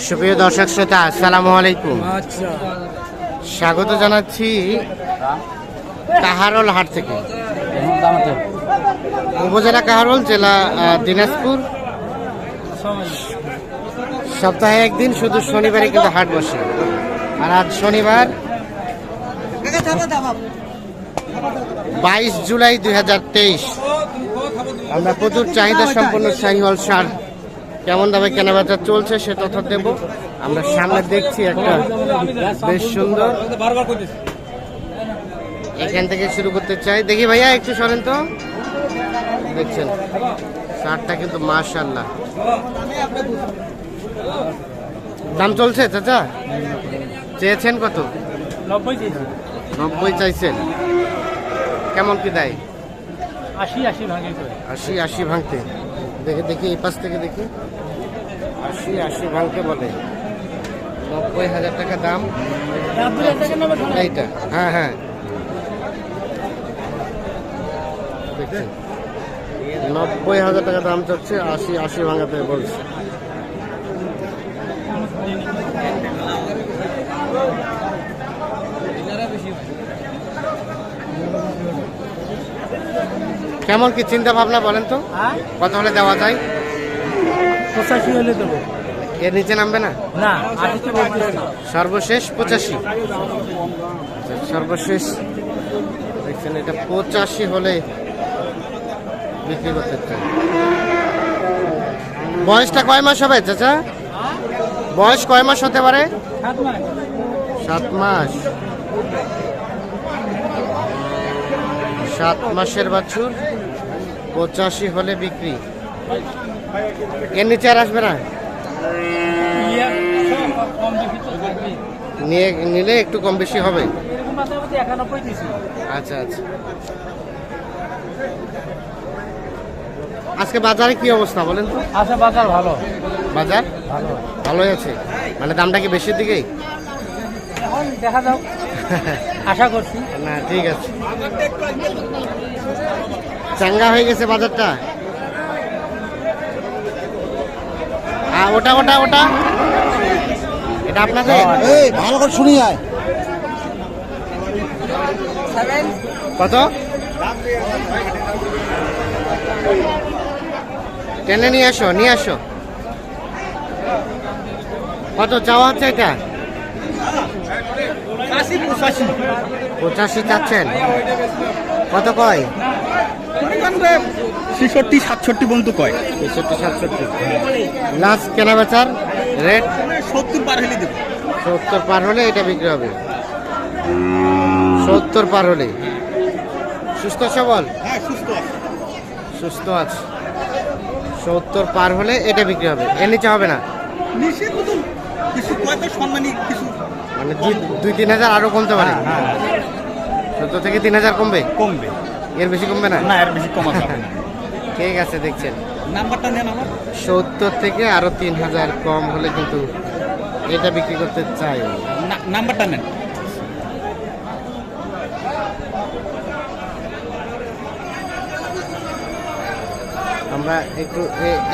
সুপ্রিয় দর্শক শ্রোতা আসসালামু আলাইকুম। আচ্ছা। স্বাগত জানাচ্ছি কাহারোল হাট থেকে। উপজেলা কাহারোল জেলা দিনাজপুর। সপ্তাহে একদিন শুধু শনিবারে কিন্তু হাট বসে। আর আজ শনিবার বাইশ জুলাই দুই হাজার তেইশ। আমরা প্রচুর চাহিদা সম্পন্ন শাহিওয়াল সার কেমন দামে কেনাবেচা চলছে সে তথ্য দেব। আমরা সামনে দেখছি একটা বেশ সুন্দর। এখান থেকে শুরু করতে চাই। দেখি ভাইয়া একটু সরেন তো। দেখছেন সারটা কিন্তু মাশাল্লাহ দাম চলছে চাচা? চেয়েছেন কত? নব্বই চাইছেন। কেমন কি দেয়? আশি আশি ভাঙে আশি আশি ভাঙতে। দেখে দেখি এই পাশ থেকে দেখি। আশি আশি ভাঙতে বলে। নব্বই হাজার টাকা দাম। এইটা। হ্যাঁ হ্যাঁ। নব্বই হাজার টাকা দাম চাচ্ছে আশি আশি ভাঙাতে বলছে। কেমন কি চিন্তা ভাবনা বলেন তো? হ্যাঁ? কত হলে দেওয়া যায়। পঁচাশি হলে দেবো। এর নিচে নামবে না? না সর্বশেষ পঁচাশি। সর্বশেষ দেখছেন এটা পঁচাশি হলে বিক্রি করতে বয়সটা কয় মাস হবে চাচা? বয়স কয় মাস হতে পারে? সাত মাস। সাত মাসের বাছুর পঁচাশি হলে বিক্রি। এর নিচে আর আসবে না। নিয়ে নিলে একটু কম বেশি হবে। আচ্ছা আচ্ছা। আজকে বাজারে কি অবস্থা বলেন তো? আচ্ছা বাজার ভালো। বাজার? ভালো। ভালোই আছে। মানে দামটা কি বেশির দিকেই? এখন দেখা যাও আশা করছি। না ঠিক আছে। চাঙ্গা হয়ে গেছে বাজারটা? আ, ওটা ওটা ওটা। এটা আপনাদের? এই ভালো করে শুনি আয়। কত? টেনে নিয়ে আসো নিয়ে আসো। কত চাওয়া হচ্ছে এটা? পঁচাশি চাচ্ছেন। কত কয়? ছেষট্টি সাতষট্টি পর্যন্ত কয়? তেষট্টি সাতষট্টি। লাস্ট কেনা বেচার রেট সত্তর পার হলে দেবো। সত্তর পার হলে এটা বিক্রি হবে। সত্তর পার হলে। সুস্থ সবল? হ্যাঁ সুস্থ সুস্থ আছে। সত্তর পার হলে এটা বিক্রি হবে। এর নিচে হবে না? কিছু কিছু? মানে দুই তিন হাজার আরও কমতে পারে। হ্যাঁ সত্তর থেকে তিন হাজার কমবে? কমবে। এর বেশি কমবে না? না এর বেশি কমা যাবে না। ঠিক আছে দেখছেন? নাম্বারটা নেন আমার। সত্তর থেকে আরও তিন হাজার কম হলে কিন্তু এটা বিক্রি করতে চাই। নাম্বারটা নেন। আমরা একটু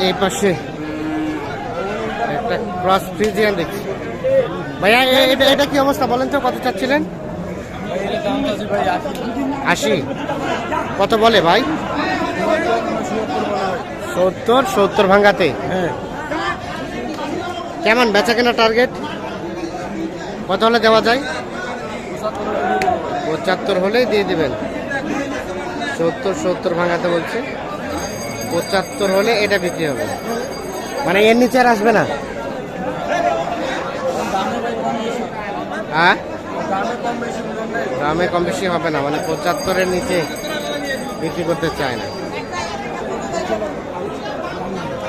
এই পাশে একটা ক্রস ফ্রিজিয়ান দেখছি। ভাইয়া এটা এটা কি অবস্থা বলেন তো কত চাচ্ছিলেন? আশি। কত বলে ভাই? সত্তর সত্তর ভাঙ্গাতে কেমন বেচা কেনা টার্গেট কত হলে দেওয়া যায়? পঁচাত্তর হলেই দিয়ে দিবেন। সত্তর সত্তর ভাঙাতে বলছে। পঁচাত্তর হলে এটা বিক্রি হবে। মানে এর নিচে আর আসবে না? হ্যাঁ? দামে কম বেশি হবে না। মানে পঁচাত্তরের নিচে বিক্রি করতে চায় না।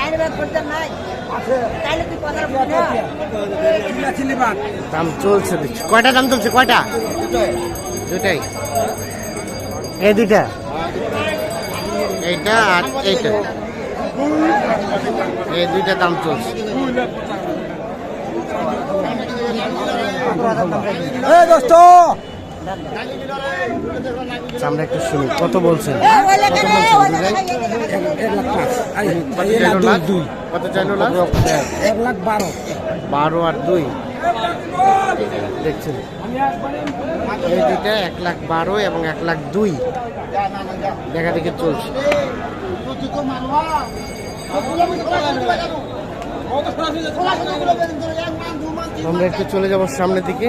টাইম ব্যাগ খরচা নাই তাইলে তুই কথা দাম চলছে দেখছি কয়টা দাম চলছে? কয়টা? দুটাই। এই দুইটা। এইটা আর এইটা। এই দুইটা দাম চলছে। দোস্ত! আমরা একটু শুনি। কত বলছেন? এক লাখ দুই কত চাইলো এক লাখ বারো। বারো আর দুই। দেখছেন? এই দুইটা এক লাখ বারো এবং এক লাখ দুই। দেখা দেখি চলছে। আমরা একটু চলে যাব সামনের দিকে।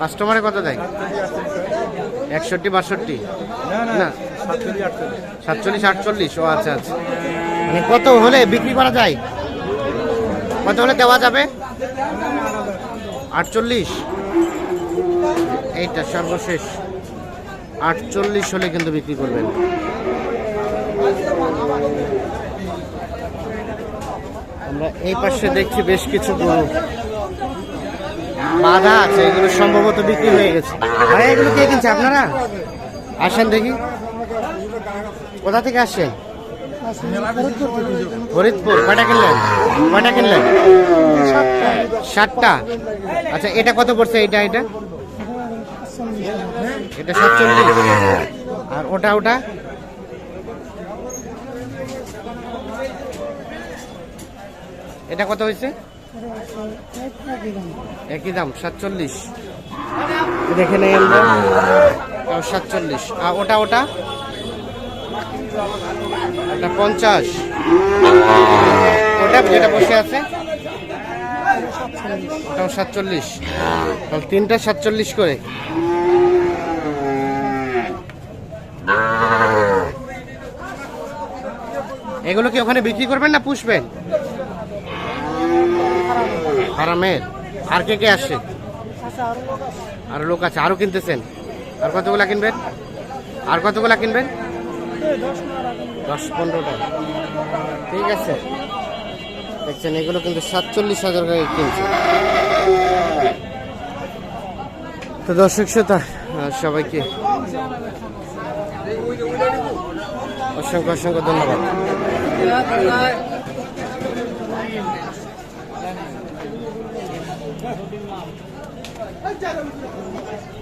কাস্টমারে কত দেয়? একষট্টি বাষট্টি? না সাতচল্লিশ আটচল্লিশ? ও আচ্ছা আচ্ছা। মানে কত হলে বিক্রি করা যায়? কত হলে দেওয়া যাবে? আটচল্লিশ? এইটা সর্বশেষ। আটচল্লিশ হলে কিন্তু বিক্রি করবেন। আমরা এই পাশে দেখছি বেশ কিছু গরু। বাধা আছে এগুলো সম্ভবত বিক্রি হয়ে গেছে। ভাই এগুলো কে কিনছে আপনারা? আসেন দেখি। কোথা থেকে আসছেন? ফরিদপুর কয়টা কিনলেন? কয়টা কিনলেন? ষাটটা আচ্ছা এটা কত পড়ছে এটা এটা? এটা সাতচল্লিশ। আর ওটা ওটা? এটা কত হয়েছে? একই দাম সাতচল্লিশ। দেখে নেই সাতচল্লিশ। আর ওটা ওটা? ওটা পঞ্চাশ। ওটা যেটা বসে আছে? ওটাও সাতচল্লিশ। তাহলে তিনটা সাতচল্লিশ করে। এগুলো কি ওখানে বিক্রি করবেন না পুষবেন? হারামের? আর কে কে আসছে? আর লোক আছে, আরও কিনতেছেন? আর কতগুলা কিনবেন? আর কতগুলা কিনবেন? দশ পনেরোটা। ঠিক আছে। দেখছেন, এগুলো কিন্তু সাতচল্লিশ হাজার টাকা কিনছে। তো দর্শক শ্রোতা সবাইকে অসংখ্য অসংখ্য ধন্যবাদ। i thought i was going